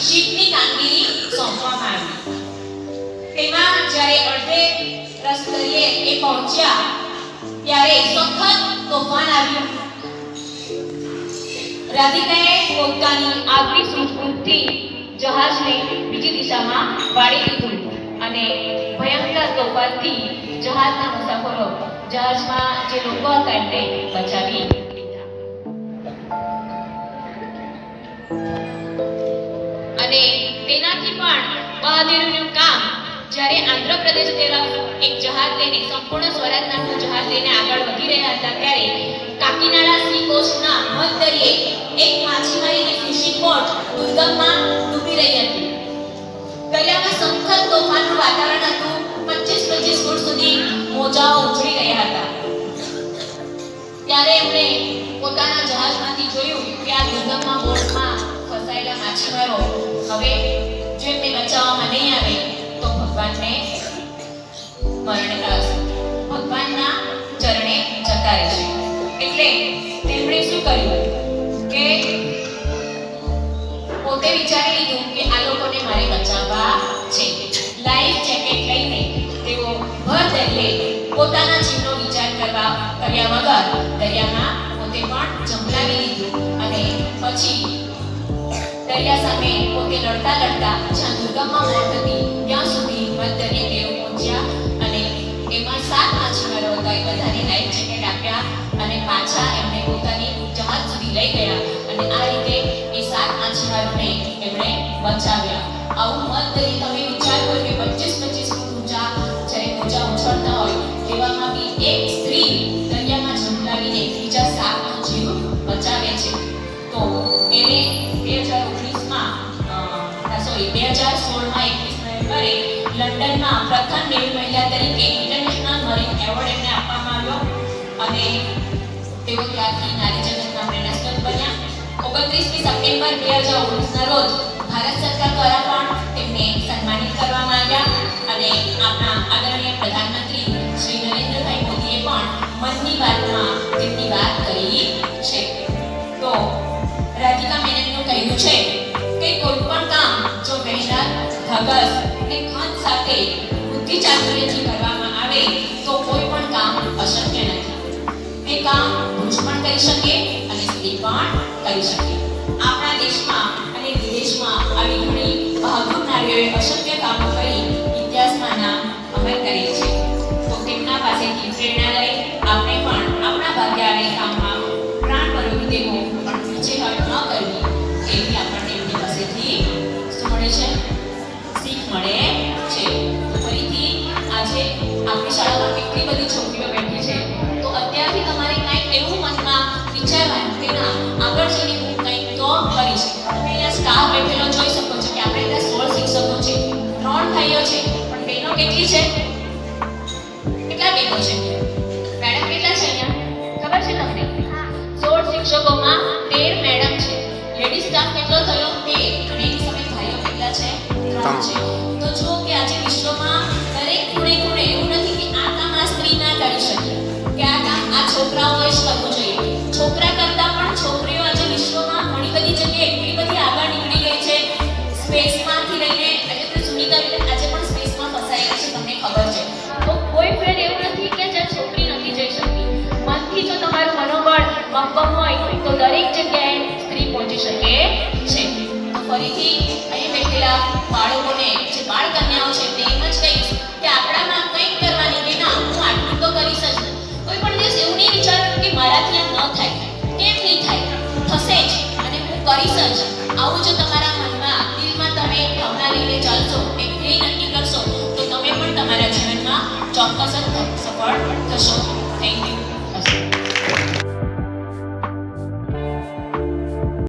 શીપની કામગીરી સોંપવામાં આવી. તેમાં જ્યારે અડધે રસ્તરીએ એ પહોંચ્યા, ત્યારે સખત તોફાન આવ્યું. રાધિકાએ પોતાની આગવી સૂઝબૂઝથી જહાજને બીજી દિશામાં વાળી દીધું અને ભયંકર તોફાનથી જહાજના મુસાફરો જહાજમાં જે લોકો હતા એમને બચાવી લીધા. તેનાથી પણ બહાદુરીનું કામ જ્યારે આંધ્રપ્રદેશ તરફ એક જહાજ લઈને, સંપૂર્ણ સ્વરાજ નામનું જહાજ લઈને આગળ વધી રહ્યા હતા, ત્યારે કાકીનાડા સી કોસ્ટના મધદરિયે એક માછીમારીની ફિશિંગ બોટ દુર્ગમમાં ડૂબી રહી હતી. દરિયામાં સખત તોફાનનું વાતાવરણ હતું. પચીસ પચીસ ફૂટ સુધી મોજાઓ ઉછળી રહ્યા હતા. ત્યારે એમણે પોતાના જહાજમાંથી જોયું કે આ દુર્ગમમાં બોટમાં ફસાયેલા માછીમારો હવે જો એમને બચાવવામાં નહીં આવે તો ભગવાનને મરણ ભગવાનના ચરણે જતા રહેશે એટલે તેમણે શું કર્યું કે પોતે વિચારી લીધું કે આ લોકોને મારે બચાવવા છે લાઈફ જેકેટ લઈને તેઓ ભર દરિયે પોતાના જીવનો વિચાર કરવા કર્યા વગર દરિયામાં પોતે પણ જંપલાવી લીધું અને પછી લડતા લડતા જ્યાં દુર્ગમમાં મોત હતી ત્યાં સુધી મધદરિયે તેઓ પહોંચ્યા અને એમાં સાત માછીમારો હતા. એ બધાને લાઈફ જેકેટ આપ્યા અને પાછા એમને પોતાની જહાજ સુધી લઈ ગયા અને આ રીતે એ સાત માછીમારોને એમણે બચાવ્યા. આવું મધદરિયે તમે વિચાર કે પચીસ પચીસ ફૂટ ઊંચા જ્યારે ઊંચા ઉછળતા હોય તેવામાં બી એક સ્ત્રી દરિયામાં ઝંપલાવીને બીજા સાતનો જીવ બચાવે છે. તો એને લંડનમાં પ્રથમ એવી મહિલા તરીકે ઇન્ટરનેશનલ મરીન એવોર્ડ એમને આપવામાં આવ્યો. અને તેઓ ત્યારથી નારી બન્યા. ઓગણત્રીસમી સપ્ટેમ્બર બે હજાર ઓગણીસના રોજ ભારત સરકાર દ્વારા પણ તેમને સન્માનિત કરવામાં આવ્યા. અને આપણા આદરણીય પ્રધાનમંત્રી શ્રી નરેન્દ્રભાઈ મોદીએ પણ મનની વાતમાં તેમની વાત કરી છે. તો રાધિકા મેનનનું કહેવું છે કે કોઈ પણ કામ જો મહેનત ધગસ અને ખંત સાથે બુદ્ધિ ચાતુર્યથી કરવામાં આવે તો કોઈ પણ કામ અશક્ય નથી. એ કામ પુરુષ પણ કરી શકે અને સ્ત્રી પણ કરી શકે. આપણા દેશમાં અને વિદેશમાં આવી ઘણી બહાદુર નારીઓએ અશક્ય કામો કરી ઇતિહાસમાં નામ અમર કરેલ છે. તો તેમના પાસેથી પ્રેરણા આપણી શાળામાં કેટલી બધી છોકરીઓ બેઠી છે. તો અત્યારથી તમારે કંઈક એવું મનમાં વિચારવાનું કે ના, આગળ જઈને હું કંઈક તો કરીશ. તમે અહીંયા સ્ટાફ બેઠેલો જોઈ શકો છો કે આપણે ત્યાં સોળ શિક્ષકો છે, ત્રણ ભાઈઓ છે, પણ બહેનો કેટલી છે? કેટલા બહેનો છે? મેડમ કેટલા છે અહીંયા? ખબર છે તમને? સોળ શિક્ષકોમાં તેર મેડમ છે. લેડી સ્ટાફ કેટલો થયો? તેર. અને એની સામે ભાઈઓ કેટલા છે? ત્રણ છે. તો જુઓ કે સ્પેસમાંથી લઈને એટલે કે સુનિતા બેન આજે પણ સ્પેસમાં ફસાયેલી છે, તમને ખબર છે. તો કોઈ ફ્રેન્ડ એવું નથી કે જ્યાં છોકરી નથી જઈ શકતી. મનથી જો તમારું મનોબળ મક્કમ હોય, તો દરેક જગ્યાએ સ્ત્રી પહોંચી શકે છે. ફરીથી અહીં બેઠેલા બાળકોને, જે બાળ કન્યાઓ છે, તે એમ જ કહીશ કે આપણામાં કંઈક કરવાની કે ના, હું આટલું તો કરીશ જ કોઈ પણ દિવસ એવું નહીં વિચારવાનું કે મારાથી આ ન થાય. કેમ નહીં થાય? થશે જ અને હું કરીશ જ. આવું જો